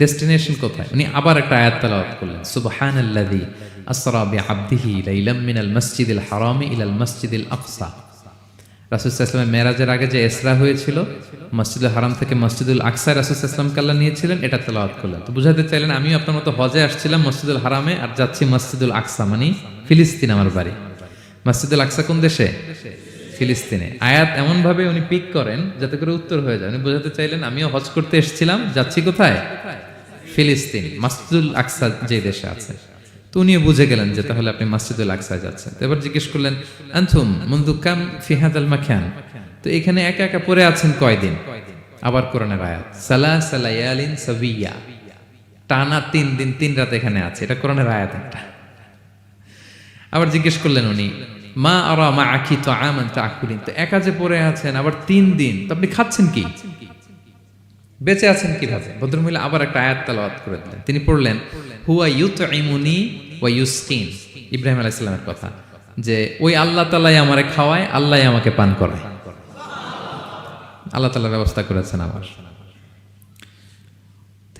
Destination কোথায়? উনি আবার একটা আয়াত তেলাওয়াত করলেন, সুবহানাল্লাযী আসরা বিআবদিহি লাইলাম মিনাল মাসজিদিল হারামি ইলাল মাসজিদিল আকসা। রাসূলুল্লাহ মেরাজের আগে যে ইসরা হয়েছিল, মসজিদুল হারাম থেকে মসজিদুল আকসা রাসূলুল্লাহ আল্লাহ নিয়েছিলেন, এটা তেলাওয়াত করলেন। তো বুঝাতে চাইলেন, আমিও আপনার মতো হজে আসছিলাম মসজিদুল হারামে আর যাচ্ছি মসজিদুল আকসা মানে ফিলিস্তিন আমার বাড়ি। মসজিদুল আকসা কোন দেশে? ফিলিস্তিনে। আয়াত এমন ভাবে উনি পিক করেন যাতে করে উত্তর হয়ে যায়। উনি বোঝাতে চাইলেন, আমিও হজ করতে এসেছিলাম, যাচ্ছি কোথায়? ফিলিস্তিন, মসজিদুল আকসা যে দেশে আছে। তো উনিও বুঝে গেলেন যে তাহলে আপনি মসজিদুল আকসায় যাচ্ছেন। এবার জিজ্ঞেস করলেন আনথুম মুন্দু কাম ফিহাদ আল মাখান? তো এখানে একা একা পড়ে আছেন কয়দিন? আবার কোরআনের আয়াত সালা সালায়ালিন সাবিয়া। টানা তিন দিন, তিন রাত এখানে আছে। এটা কোরআনের আয়াত একটা। আবার জিজ্ঞেস করলেন উনি মা আরা মা আখি তো আমান তা আকুলিন তো একা যে পড়ে আছেন, আবার তিন দিন, তো আপনি খাচ্ছেন কি? বেঁচে আছেন কীভাবে? ভদ্রমহিলা আবার একটা আয়াত তালাওয়াত করে দিলেন। তিনি পড়লেন, হুয়া ইউত ইমুনি ওয়া ইউস্কিন। ইব্রাহিম আলাইসাল্লামের কথা, যে ওই আল্লাহ তালাই আমারে খাওয়ায়, আল্লাহ আমাকে পান করায়। আল্লাহ তালা ব্যবস্থা করেছেন আমার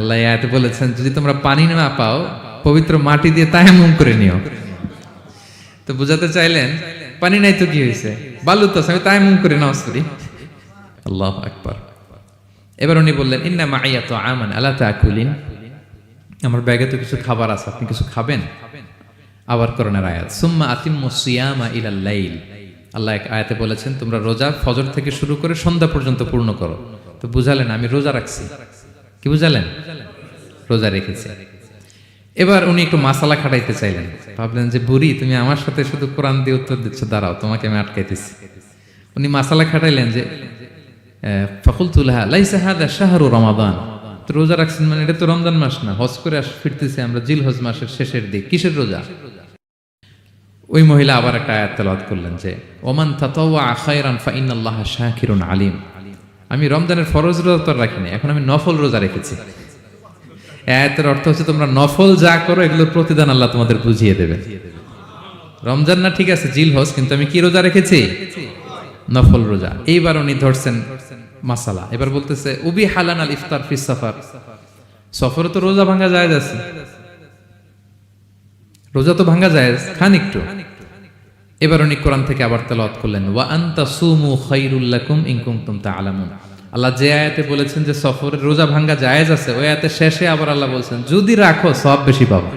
আল্লাহ আয়াতে বলেছেন, যদি তোমরা পানি না পাও, পবিত্র মাটি দিয়ে তায়াম্মুম করে নিও। তো বুঝাতে চাইলেন, পানি নাই তো কি হয়েছে বালু তো আমি তায়াম্মুম করে নাও পড়ি আল্লাহ আকবার। এবার উনি বললেন, ইন্না মাইয়া তো আমান, আলা তাকুলিন? আমার ব্যাগে তো কিছু খাবার আছে, আপনি কিছু খাবেন? আবার করোনার আয়াত, সুম্মা আতিম সিয়ামা লাইল। আল্লাহ এক আয়াতে বলেছেন, তোমরা রোজা ফজর থেকে শুরু করে সন্ধ্যা পর্যন্ত পূর্ণ করো। তো বুঝালেন, আমি রোজা রাখছি। কি বুঝালেন? রোজা রেখেছি। এবার উনি একটু মাসালা খাটাইতে চাইলেন। ভাবলেন যে, বুড়ি, তুমি আমার সাথে শুধু কোরআন দিয়ে উত্তর দিচ্ছ, দাঁড়াও, তোমাকে আমি আটকাইতেছি। উনি মাসালা খাটাইলেন যে ফকুলতুল্লাহ লাইসা হাদা শাহরু রমাদান। রোজা রাখছেন মানে এটা তো রমজান মাস না, হজ করে আস, ফিরতেছি আমরা জিল হজ মাসের শেষের দিক। কিসের রোজা? ওই মহিলা আবার একটা আয়াত করলেন যে, ওমান তাতাওয়া খায়রান ফা ইন্নাল্লাহ শাকিরুন আলিম। আমি রমজানের ফরজ রোজা তো রাখিনি, এখন আমি নফল রোজা রেখেছি। আয়াতের অর্থ হচ্ছে তোমরা নফল যা করো, এগুলোর প্রতিদান আল্লাহ তোমাদের বুঝিয়ে দেবে রমজান না, ঠিক আছে, জিল হজ কিন্তু আমি কি রোজা রেখেছি? নফল রোজা। এইবার উনি ধরছেন মাসালা। এবার বলতেছে, উবি হালান আল ইফতার ফিস সফর। সফরে তো রোজা ভাঙা যায় আছে। রোজা তো ভাঙা যায় খান একটু। এবার উনি কোরআন থেকে আবার তেলাওয়াত করলেন, ওয়া আনতা সুমু খাইরুল লাকুম ইন কুনতুম তাআলামুন। আল্লাহ যে আয়াতে বলেছেন যে সফরের রোজা ভাঙ্গা জায়েজ আছে, ওই আয়াতে শেষে আবার আল্লাহ বলছেন, যদি রাখো সব বেশি পাবো।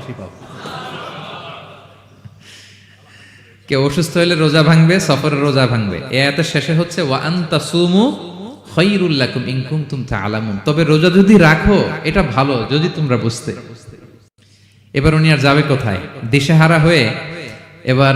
কেউ অসুস্থ হলে রোজা ভাঙবে, সফরের রোজা ভাঙবে। এ আয়াতের শেষে হচ্ছে, ওয়া আনতা সুমু খাইরুল লাকুম ইন কুনতুম তাআলামুন। তবে রোজা যদি রাখো, এটা ভালো, যদি তোমরা বুঝতে। এবার উনি আর যাবে কোথায়? দিশেহারা হয়ে এবার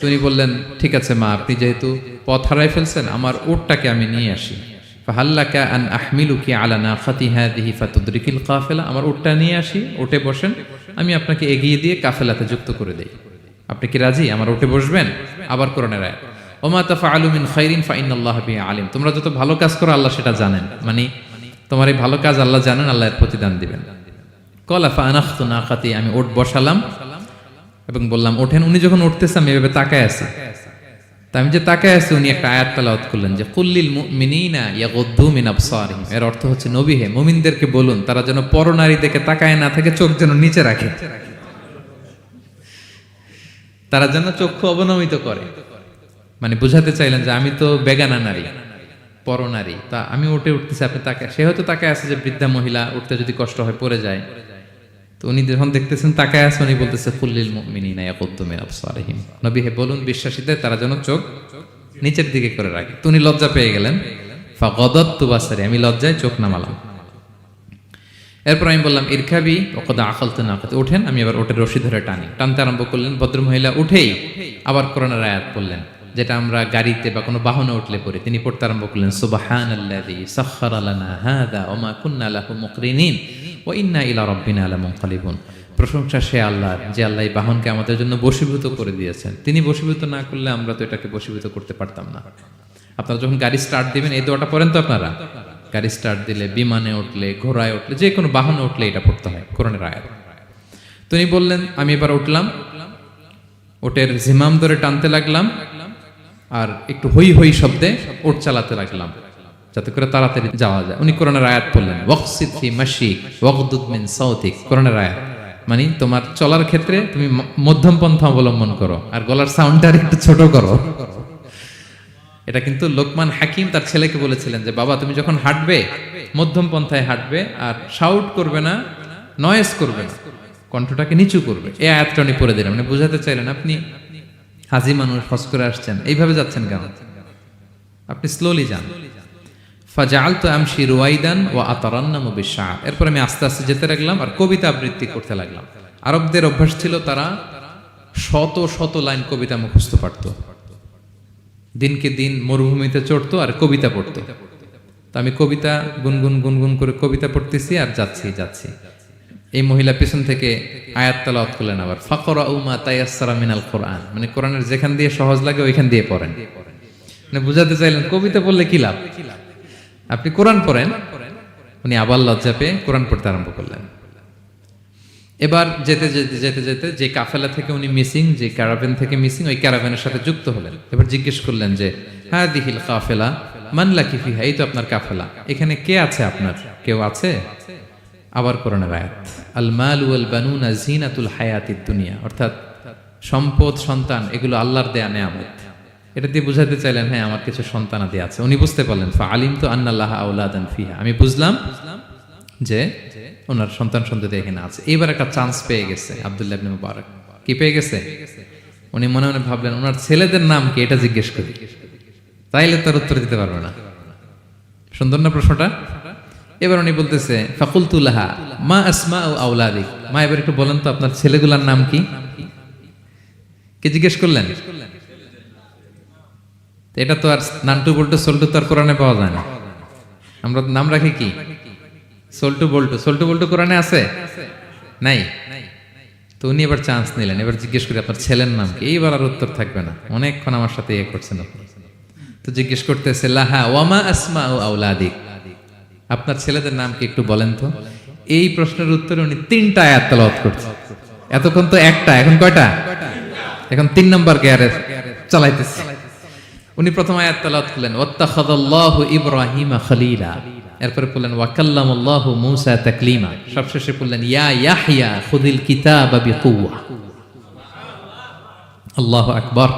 তো উনি বললেন, ঠিক আছে মা, আপনি যেহেতু পথ হারাই ফেলছেন, আমার ওটটাকে আমি নিয়ে আসি। আলা হাদিহি ফাতুদরিকিল কাফেলা, আমার নিয়ে আসি ওটে বসেন, আমি আপনাকে এগিয়ে দিয়ে কাফেলাতে যুক্ত করে দেই। আপনি কি রাজি? আমার ওটে বসবেন? আবার বিহি আলিম। তোমরা যত ভালো কাজ করো, আল্লাহ সেটা জানেন। মানে তোমার এই ভালো কাজ আল্লাহ জানেন, আল্লাহ এর প্রতিদান দিবেন। কলা ফানাখতু নাকাতি আমি ওট বসালাম এবং বললাম, ওঠেন। উনি যখন উঠতেছে, আমি এভাবে তাকায় আছি। তা আমি যে তাকায় আছি, উনি একটা আয়াত তালাওয়াত করলেন যে কুল্লিল মুমিনিনা ইয়াগুদ্দু মিন আবসারিহিম। এর অর্থ হচ্ছে, নবী হে, মুমিনদেরকে বলুন, তারা যেন পরনারী দেখে তাকায় না থাকে, চোখ যেন নিচে রাখে। তারা যেন চক্ষু অবনমিত করে। মানে বুঝাতে চাইলেন যে, আমি তো বেগানা নারী, পরনারী। তা আমি উঠে উঠতেছি, আপনি তাকে সে হয়তো তাকায় আছে যে, বৃদ্ধা মহিলা, উঠতে যদি কষ্ট হয়, পড়ে যায়। তো উনি যখন দেখতেছেন, তাকায় আছে, উনি বলতেছে, ফুল্লিল মিনিনা ইয়াকুদ্দুমিন আবসারিহিম। নবী হে বলুন, বিশ্বাসীদের, তারা যেন চোখ নিচের দিকে করে রাখে। তো উনি লজ্জা পেয়ে গেলেন। বাসারি, আমি লজ্জায় চোখ নামালাম। এরপর আমি বললাম ইরখাবি ওকদা আখালতে না আখাতে ওঠেন, আমি আবার ওটের রশি ধরে টানি। টানতে আরম্ভ করলেন ভদ্রমহিলা উঠেই আবার কোরআনের আয়াত পড়লেন, যেটা আমরা গাড়িতে বা কোনো বাহনে উঠলে পড়ি। তিনি পড়তে আরম্ভ করলেন সুবাহান ওয়া মা কুন্না ওয়া ইন্না ইলা রাব্বিনা লামুনকালিবুন। প্রশংসা সে আল্লাহর যে আল্লাহ এই বাহনকে আমাদের জন্য বশীভূত করে দিয়েছেন। তিনি বশীভূত না করলে আমরা তো এটাকে বশীভূত করতে পারতাম না। আপনারা যখন গাড়ি স্টার্ট দিবেন, এই দোয়াটা পড়েন তো আপনারা? গাড়ি স্টার্ট দিলে, বিমানে উঠলে, ঘোড়ায় উঠলে, যে কোনো বাহনে উঠলে এটা পড়তে হয়, কোরআনের আয়াত। তিনি বললেন, আমি এবার উঠলাম, ওটের জিমাম ধরে টানতে লাগলাম, আর একটু হই হই শব্দে ওট চালাতে লাগলাম। যাতে করে তাড়াতাড়ি যাওয়া যায়। উনি কোরআনের আয়াত পড়লেন, ওয়াকসিদ ফি মাশিক ওয়াকদুদ মিন সাউতিক কোরআনের আয়াত। মানে তোমার চলার ক্ষেত্রে তুমি মধ্যম পন্থা অবলম্বন করো, আর গলার সাউন্ডটা একটু ছোট করো। এটা কিন্তু লোকমান হাকিম তার ছেলেকে বলেছিলেন যে, বাবা, তুমি যখন হাঁটবে মধ্যম পন্থায় হাঁটবে, আর শাউট করবে না নয়েস করবে না, কণ্ঠটাকে নিচু করবে। এই আয়াতটা উনি পড়ে দিলেন। মানে বোঝাতে চাইলেন, আপনি হাজি মানুষ হস করে আসছেন, এইভাবে যাচ্ছেন কেন? আপনি স্লোলি যান। ফাজাল তো আমশি রুয়াইদান ও আতরান্নাম বিশা এরপর আমি আস্তে আস্তে যেতে লাগলাম আর কবিতা আবৃত্তি করতে লাগলাম। আরবদের অভ্যাস ছিল তারা শত শত লাইন কবিতা মুখস্থ পারতো। দিনকে দিন মরুভূমিতে চড়তো আর কবিতা পড়তো। তো আমি কবিতা গুনগুন গুনগুন করে কবিতা পড়তেছি আর যাচ্ছি যাচ্ছি। এই মহিলা পেছন থেকে আয়াত তালাওয়াত করলেন আবার ফাকরা উমা তাইয়াসসারা মিনাল কোরআন। মানে কোরআনের যেখান দিয়ে সহজ লাগে ওইখান দিয়ে পড়েন। মানে বুঝাতে চাইলেন, কবিতা পড়লে কি লাভ? আপনি কোরআন পড়েন, উনি আবার লজ্জা পেয়ে কোরআন পড়তে আরম্ভ করলেন। এবার যেতে যেতে যেতে যেতে যে কাফেলা থেকে উনি মিসিং, যে ক্যারাভেন থেকে মিসিং, ওই ক্যারাভেনের সাথে যুক্ত হলেন। এবার জিজ্ঞেস করলেন যে হ্যাঁ দিহিল কাফেলা মানলা কিফিহা এই তো আপনার কাফেলা। এখানে কে আছে আপনার? কেউ আছে? আবার কোরআনের আয়াত। আল মাল ওয়াল বানুনা জিনাতুল হায়াতিদ দুনিয়া। অর্থাৎ সম্পদ, সন্তান, এগুলো আল্লাহর দেয়া নেয়ামত। এটা দিয়ে বুঝাতে চাইলেন হ্যাঁ আমার কিছু সন্তানাদি আছে। উনি বুঝতে পারলেন ফা আলিম তো আন্নাল্লাহ আউলাদান ফিহা। আমি বুঝলাম যে ওনার সন্তান সন্ততি এখানে আছে। এবার একটা চান্স পেয়ে গেছে আব্দুল্লাহ ইবনে মুবারক। কি পেয়ে গেছে? উনি মনে মনে ভাবলেন, ওনার ছেলেদের নাম কি? এটা জিজ্ঞেস করি। তাইলে তার উত্তর দিতে পারবে না। সুন্দর না প্রশ্নটা? এবার উনি বলতেছে ফাকুলতুল্লাহা মা আসমা ও আউলাদিক মা, এবার একটু বলেন তো, আপনার ছেলেগুলার নাম কি? কি জিজ্ঞেস করলেন? এটা তো আর নান্টু বল্টু, সল্টু তো আর কোরআনে পাওয়া যায় না। আমরা নাম রাখি কি? সল্টু বল্টু। সল্টু বল্টু কোরআনে আছে? নাই? তো উনি এবার চান্স নিলেন। এবার জিজ্ঞেস করি, আপনার ছেলের নাম কি? এইবার আর উত্তর থাকবে না। অনেকক্ষণ আমার সাথে ইয়ে করছেন তো জিজ্ঞেস করতেছে, লাহা, ওয়ামা আসমা ও আউলাদিক আপনার ছেলেদের নাম কি একটু বলেন তো? এই প্রশ্নের উত্তরে উনি তিনটা আয়াত তেলাওয়াত করছে। এতক্ষণ তো একটা, এখন কয়টা? এখন তিন নম্বর গিয়ারে চালাইতেছে। উনি প্রথম আয়াত তেলাওয়াত করলেন ওয়াত্তাখাদাল্লাহু ইব্রাহিমা খলিলা। এরপরে বললেন ওয়াকাল্লামাল্লাহু মূসা তাকলিমা। সবশেষে বললেন ইয়া ইয়াহইয়া খুদিল কিতাবা বিকুওয়া। আল্লাহু আকবার।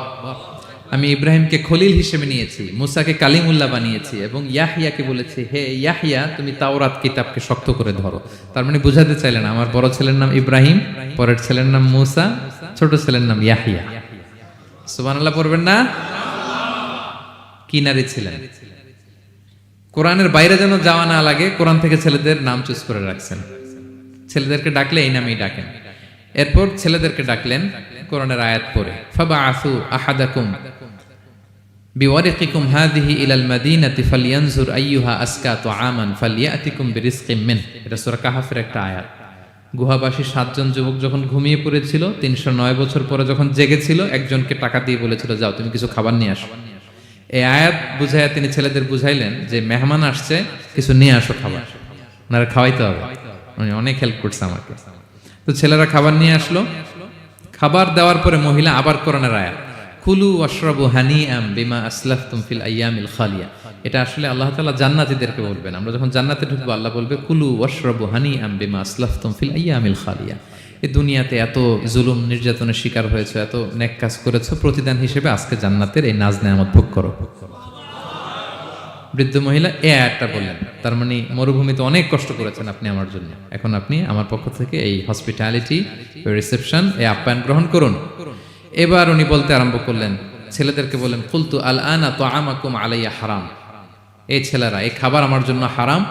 আমি ইব্রাহিমকে খলিল হিসেবে নিয়েছি, মুসাকে কালিমুল্লাহ বানিয়েছি এবং ইয়াহিয়াকে বলেছি, হে ইয়াহিয়া তুমি তাওরাত কিতাবকে শক্ত করে ধরো। তার মানে বুঝাতে চাইলেন, আমার বড় ছেলের নাম ইব্রাহিম, পরের ছেলের নাম মুসা, ছোট ছেলের নাম ইয়াহিয়া সুবহানাল্লাহ পড়বেন না? কি নারী ছিলেন। কোরআনের বাইরে যেন যাওয়া না লাগে, কোরআন থেকে ছেলেদের নাম চুজ করে রাখছেন। ছেলেদেরকে ডাকলে এই নামেই ডাকেন। এরপর ছেলেদেরকে ডাকলেন কোরআনের আয়াত পড়ে ফাবা আসু আহাদাকুম বিওয়ারিকিকুম হাদিহি ইলাল মাদিনাতি ফালিয়ানজুর আইয়ুহা আসকা তুআমান ফালিয়াতিকুম বিরিজকিম মিন। এটা সূরা কাহাফের একটা আয়াত। গুহাবাসী সাতজন যুবক যখন ঘুমিয়ে পড়েছিল, তিনশো নয় বছর পরে যখন জেগেছিল, একজনকে টাকা দিয়ে বলেছিল, যাও, তুমি কিছু খাবার নিয়ে আসো। এই আয়াত বুঝাইয়া তিনি ছেলেদের বুঝাইলেন যে মেহমান আসছে, কিছু নিয়ে আসো খাবার। ওনারা খাওয়াইতে হবে। উনি অনেক হেল্প করছে আমাকে। তো ছেলেরা খাবার নিয়ে আসলো। খাবার দেওয়ার পরে মহিলা আবার কোরআনের আয়াত। কুলু অশ্রবু হানি আম বিমা আসলাফতুম ফিল আইয়ামিল খালিয়া। এটা আসলে আল্লাহ তাআলা জান্নাতীদেরকে বলবেন। আমরা যখন জান্নাতে ঢুকবো, আল্লাহ বলবে, কুলু অশ্রবু হানি আম বিমা আসলাফতুম ফিল আইয়ামিল খালিয়া। এই দুনিয়াতে এত জুলুম নির্যাতনের শিকার হয়েছে, এত নেক কাজ করেছ, প্রতিদান হিসেবে আজকে জান্নাতের এই নাজ নেয়ামত ভোগ করো। বৃদ্ধ মহিলা এ আয়াতটা বললেন, তার মানে মরুভূমিতে অনেক কষ্ট করেছেন আপনি আমার জন্য। এখন আপনি আমার পক্ষ থেকে এই হসপিটালিটি রিসেপশন এই আপ্যায়ন গ্রহণ করুন। এবার উনি বলতে আরম্ভ করলেন, ছেলেদেরকে বললেন, কুলতু আল আনা তো আমাকুম আলাইয়া হারাম। এই ছেলেরা, এই খাবার আমার জন্য হারাম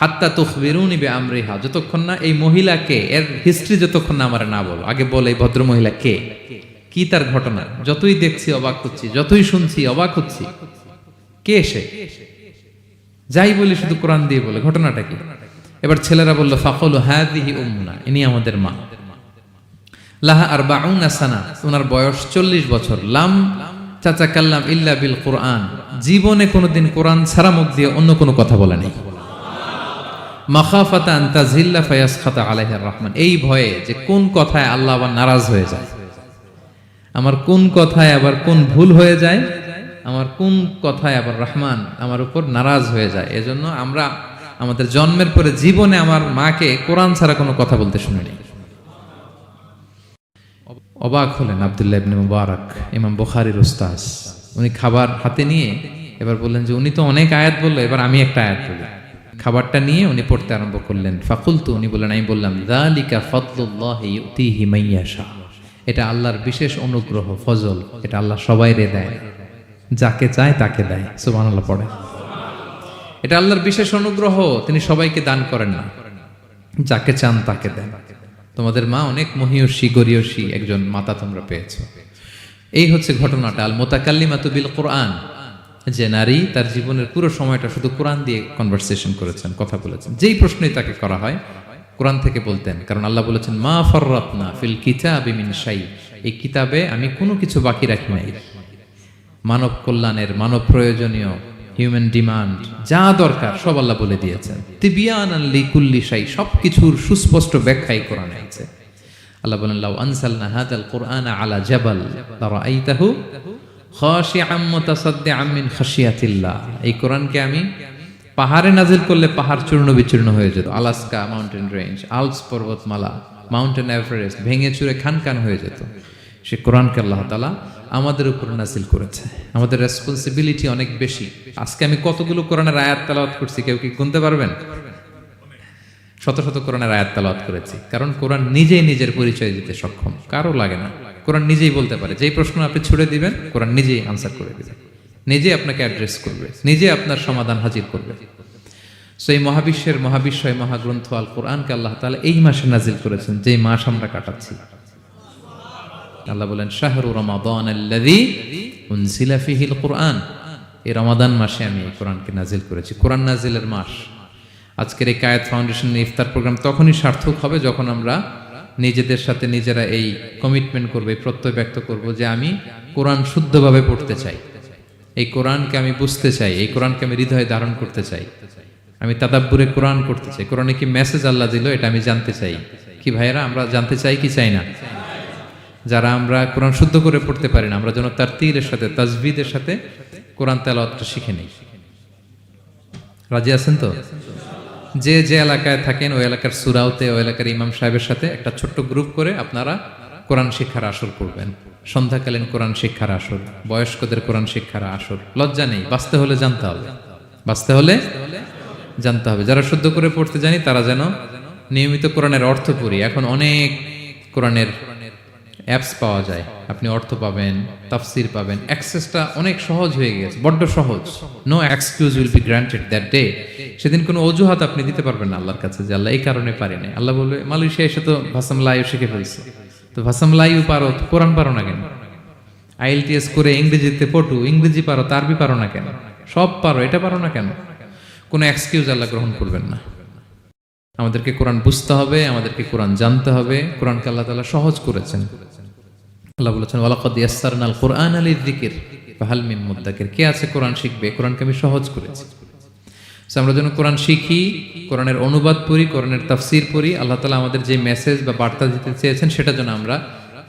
হাত্তা তুখবিরুনি বে আমরিহা যতক্ষণ না এই মহিলাকে, এর হিস্ট্রি যতক্ষণ না আমার না বলো, আগে বলে এই ভদ্র মহিলা কে? কি তার ঘটনা? যতই দেখছি অবাক হচ্ছি, যতই শুনছি অবাক হচ্ছি। কে সে? যাই বলি শুধু কোরআন দিয়ে বলে, ঘটনাটা কি? এবার ছেলেরা বলল, ফাকল হাদিহি উম্মুনা, ইনি আমাদের মা। লাহা আর বাউনা সানা ওনার বয়স চল্লিশ বছর। লাম চাচা কাল্লাম ইল্লা বিল কোরআন। জীবনে কোনোদিন কোরআন ছাড়া মুখ দিয়ে অন্য কোনো কথা বলে নেই। মাখাফাতা আন্তাজিল্লা ফায়াস খাতা আলাইহার রহমান। এই ভয়ে যে কোন কথায় আল্লাহ আবার নারাজ হয়ে যায়? আমার কোন কথায় আবার কোন ভুল হয়ে যায়? আমার কোন কথায় আবার রহমান আমার উপর নারাজ হয়ে যায়? এজন্য আমরা আমাদের জন্মের পরে জীবনে আমার মাকে কোরআন ছাড়া কোনো কথা বলতে শুনিনি। অবাক হলেন আবদুল্লাহ ইবনে মুবারক, ইমাম বুখারীর উস্তাজ উনি খাবার হাতে নিয়ে এবার বললেন যে, উনি তো অনেক আয়াত বলল, এবার আমি একটা আয়াত বলি। খাবারটা নিয়ে উনি পড়তে আরম্ভ করলেন। ফাকুলতু উনি বললেন, আমি বললাম ফাদলুল্লাহি ইউতিহি মাইয়াশা এটা আল্লাহর বিশেষ অনুগ্রহ, ফজল। এটা আল্লাহ সবাইরে দেয়। যাকে চায় তাকে দেয়। সুবহানাল্লাহ পড়ে। এটা আল্লাহর বিশেষ অনুগ্রহ, তিনি সবাইকে দান করেন না। যাকে চান তাকে দেন। তোমাদের মা অনেক মহিয়সী, গরিয়সী একজন মাতা তোমরা পেয়েছ। এই হচ্ছে ঘটনাটা। আল মোতাকাল্লিমাতু বিল কোরআন যে নারী তার জীবনের পুরো সময়টা শুধু কোরআন দিয়ে কনভারসেশন করেছেন, কথা বলেছেন। যেই প্রশ্নই তাকে করা হয়, কোরআন থেকে বলতেন, কারণ আল্লাহ বলেছেন, মা ফররাতনা ফিল কিতাবি মিন শাই। এই কিতাবে আমি কোনো কিছু বাকি রাখি নাই। মানব কল্যাণের, মানব প্রয়োজনীয় হিউম্যান ডিমান্ড যা দরকার, সব আল্লাহ বলে দিয়েছেন। তিবিয়ান আল্লি কুল্লি শাই সব কিছুর সুস্পষ্ট ব্যাখ্যাই কোরআনে আছে। আল্লাহ বলেন, লাউ আনসালনা হাদাল কোরআন আলা জাবাল, লারাআইতাহু এই কোরআনকে আমি পাহাড়ে নাজিল করলে পাহাড় চূর্ণ বিচূর্ণ হয়ে যেত। আলাস্কা মাউন্টেন রেঞ্জ আলস পর্বতমালা, মাউন্টেন এভারেস্ট ভেঙে চুরে খান খান হয়ে যেত। সে কোরআনকে আল্লাহ তালা আমাদের উপর নাজিল করেছে। আমাদের রেসপন্সিবিলিটি অনেক বেশি। আজকে আমি কতগুলো কোরআনের আয়াত তালাওয়াত করছি, কেউ কি গুনতে পারবেন? শত শত কোরআনের আয়াত তালাওয়াত করেছি, কারণ কোরআন নিজেই নিজের পরিচয় দিতে সক্ষম, কারও লাগে না। কোরআন নিজেই বলতে পারে। যেই প্রশ্ন আপনি ছুড়ে দিবেন, কোরআন নিজেই আনসার করে দিবে। নিজে আপনাকে অ্যাড্রেস করবে। নিজে আপনার সমাধান হাজির করবে। সো এই মহাবিশ্বের মহাবিশ্বয় মহাগ্রন্থ আল কোরআনকে আল্লাহ তাআলা এই মাসে নাজিল করেছেন, যেই মাস আমরা কাটাচ্ছি। আল্লাহ বলেন, শাহরু রমাদান কোরআন এই রমাদান মাসে আমি এই কোরআনকে নাজিল করেছি। কোরআন নাজিলের মাস। আজকের এই কায়েত ফাউন্ডেশন ইফতার প্রোগ্রাম তখনই সার্থক হবে যখন আমরা নিজেদের সাথে নিজেরা এই কমিটমেন্ট করব প্রত্যয় ব্যক্ত করব যে আমি কোরআন শুদ্ধভাবে পড়তে চাই। এই কোরআনকে আমি বুঝতে চাই, এই কোরআনকে আমি হৃদয়ে ধারণ করতে চাই। আমি তাদাব্বুরে কোরআন করতে চাই। কোরআনে কি মেসেজ আল্লাহ দিল এটা আমি জানতে চাই। কি ভাইয়েরা, আমরা জানতে চাই কি চাই না? যারা আমরা কোরআন শুদ্ধ করে পড়তে পারি না, আমরা যেন তার তীরের সাথে, তাজবিদের সাথে কোরআন তেলাওয়াতটা শিখে নিই। রাজি আছেন তো? যে যে এলাকায় থাকেন, ওই এলাকার সুরাউতে ওই এলাকার ইমাম সাহেবের সাথে একটা ছোট্ট গ্রুপ করে আপনারা কোরআন শিক্ষার আসর করবেন সন্ধ্যাকালীন কোরআন শিক্ষার আসর, বয়স্কদের কোরআন শিক্ষার আসর। লজ্জা নেই, বাঁচতে হলে জানতে হবে। বাঁচতে হলে জানতে হবে। যারা শুদ্ধ করে পড়তে জানি, তারা যেন নিয়মিত কোরআনের অর্থ পড়ি। এখন অনেক কোরআনের অ্যাপস পাওয়া যায়। আপনি অর্থ পাবেন, তাফসির পাবেন। অ্যাক্সেসটা অনেক সহজ হয়ে গেছে বড্ড সহজ। No excuse will be granted that day সেদিন কোনো অজুহাত আপনি দিতে পারবেন না আল্লাহর কাছে যে আল্লাহ এই কারণে পারি না আল্লাহ বলবে, মালয়েশিয়া এসে তো ভাসাম লাইও শিখে ফেলছে। তো ভাসাম লাইও পারো কোরআন পারো না কেন? আইএলটিএস করে ইংরেজিতে পটু ইংরেজি পারো তো আরবি পারো না কেন? সব পারো, এটা পারো না কেন? কোনো এক্সকিউজ আল্লাহ গ্রহণ করবেন না। আমাদেরকে কোরআন বুঝতে হবে, আমাদেরকে কোরআন জানতে হবে। কোরআনকে আল্লাহ তালা সহজ করেছেন। আল্লাহ বলেছেন, ওয়ালাকাদ ইয়াসসারনাল কোরআন আলী যিকির ফাহাল মিন মুদ্দাকির কে আছে কোরআন শিখবে? কোরআনকে আমি সহজ করেছি। আমরা যেন কোরআন শিখি, কোরআনের অনুবাদ পড়ি, কোরআনের তাফসির পড়ি, আল্লাহ তালা আমাদের যে মেসেজ বা বার্তা দিতে চেয়েছেন, সেটা যেন আমরা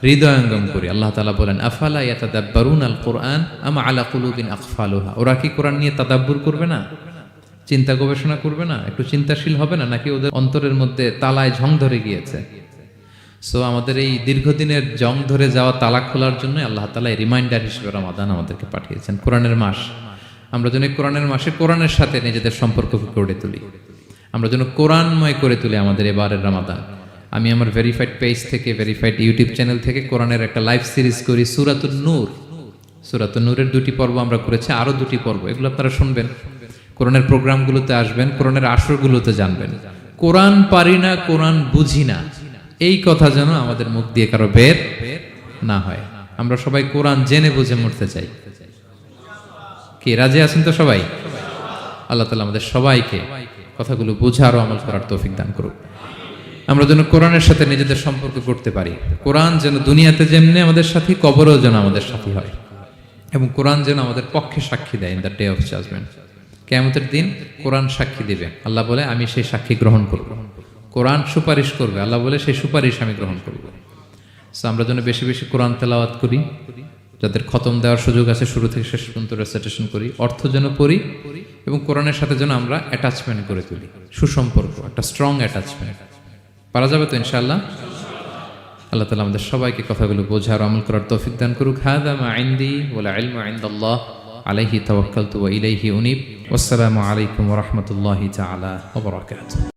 হৃদয়ঙ্গম করি। আল্লাহ তালা বলেন, আফালা ইয়াতাদাব্বারুন আল কোরআন আম আলা কুলুবিন আকফালুহা? ওরা কি কোরআন নিয়ে তাদাব্বুর করবে না? চিন্তা গবেষণা করবে না? একটু চিন্তাশীল হবে না? নাকি ওদের অন্তরের মধ্যে তালায় ঝং ধরে গিয়েছে? সো আমাদের এই দীর্ঘদিনের জং ধরে যাওয়া তালা খোলার জন্য আল্লাহ তালা রিমাইন্ডার হিসেবে রমাদান আমাদেরকে পাঠিয়েছেন, কোরআনের মাস। আমরা যেন কোরআনের মাসে কোরআনের সাথে নিজেদের সম্পর্ককে গড়ে তুলি। আমরা যেন কোরআনময় করে তুলি আমাদের এবারের রমাদান। আমি আমার ভেরিফাইড পেজ থেকে ভেরিফাইড ইউটিউব চ্যানেল থেকে কোরআনের একটা লাইভ সিরিজ করি সুরাতুল নূর। সুরাতুল নূরের দুটি পর্ব আমরা করেছি, আরও দুটি পর্ব। এগুলো আপনারা শুনবেন। কোরআনের প্রোগ্রামগুলোতে আসবেন, কোরআনের আসরগুলোতে জানবেন। কোরআন পারি না, কোরআন বুঝি না। এই কথা যেন আমাদের মুখ দিয়ে কারও বের না হয়। আমরা সবাই কোরআন জেনে বুঝে মরতে চাই। কে, রাজি আছেন তো সবাই? আল্লাহ তালা আমাদের সবাইকে কথাগুলো বোঝার ও আমল করার তৌফিক দান করুক। আমরা যেন কোরআনের সাথে নিজেদের সম্পর্ক করতে পারি। কোরআন যেন দুনিয়াতে যেমনি আমাদের সাথে, কবরেও যেন আমাদের সাথী হয়। এবং কোরআন যেন আমাদের পক্ষে সাক্ষী দেয় in the day of judgement কেমতের দিন কোরআন সাক্ষী দিবে। আল্লাহ বলে, আমি সেই সাক্ষী গ্রহণ করব। কোরআন সুপারিশ করবে, আল্লাহ বলে সেই সুপারিশ আমি গ্রহণ করব। সো আমরা যেন বেশি বেশি কোরআন তেলাওয়াত করি, যাদের খতম দেওয়ার সুযোগ আছে, শুরু থেকে শেষ পর্যন্ত রেসাইটেশন করি, অর্থ যেন পড়ি, এবং কোরআনের সাথে যেন আমরা অ্যাটাচমেন্ট করে তুলি, সুসম্পর্ক, একটা স্ট্রং অ্যাটাচমেন্ট পারা যাবে তো ইনশাআল্লাহ? আল্লাহ তালা আমাদের সবাইকে কথাগুলো বোঝার আমল করার তৌফিক দান করুক। হাদা মা আইন্দি ইনদাল্লাহ, আলাইহি তাওয়াক্কালতু ওয়া ইলাইহি উনিব। ওয়াসসালামু আলাইকুম ওয়া রাহমাতুল্লাহি তাআলা ওয়া বারাকাতুহু।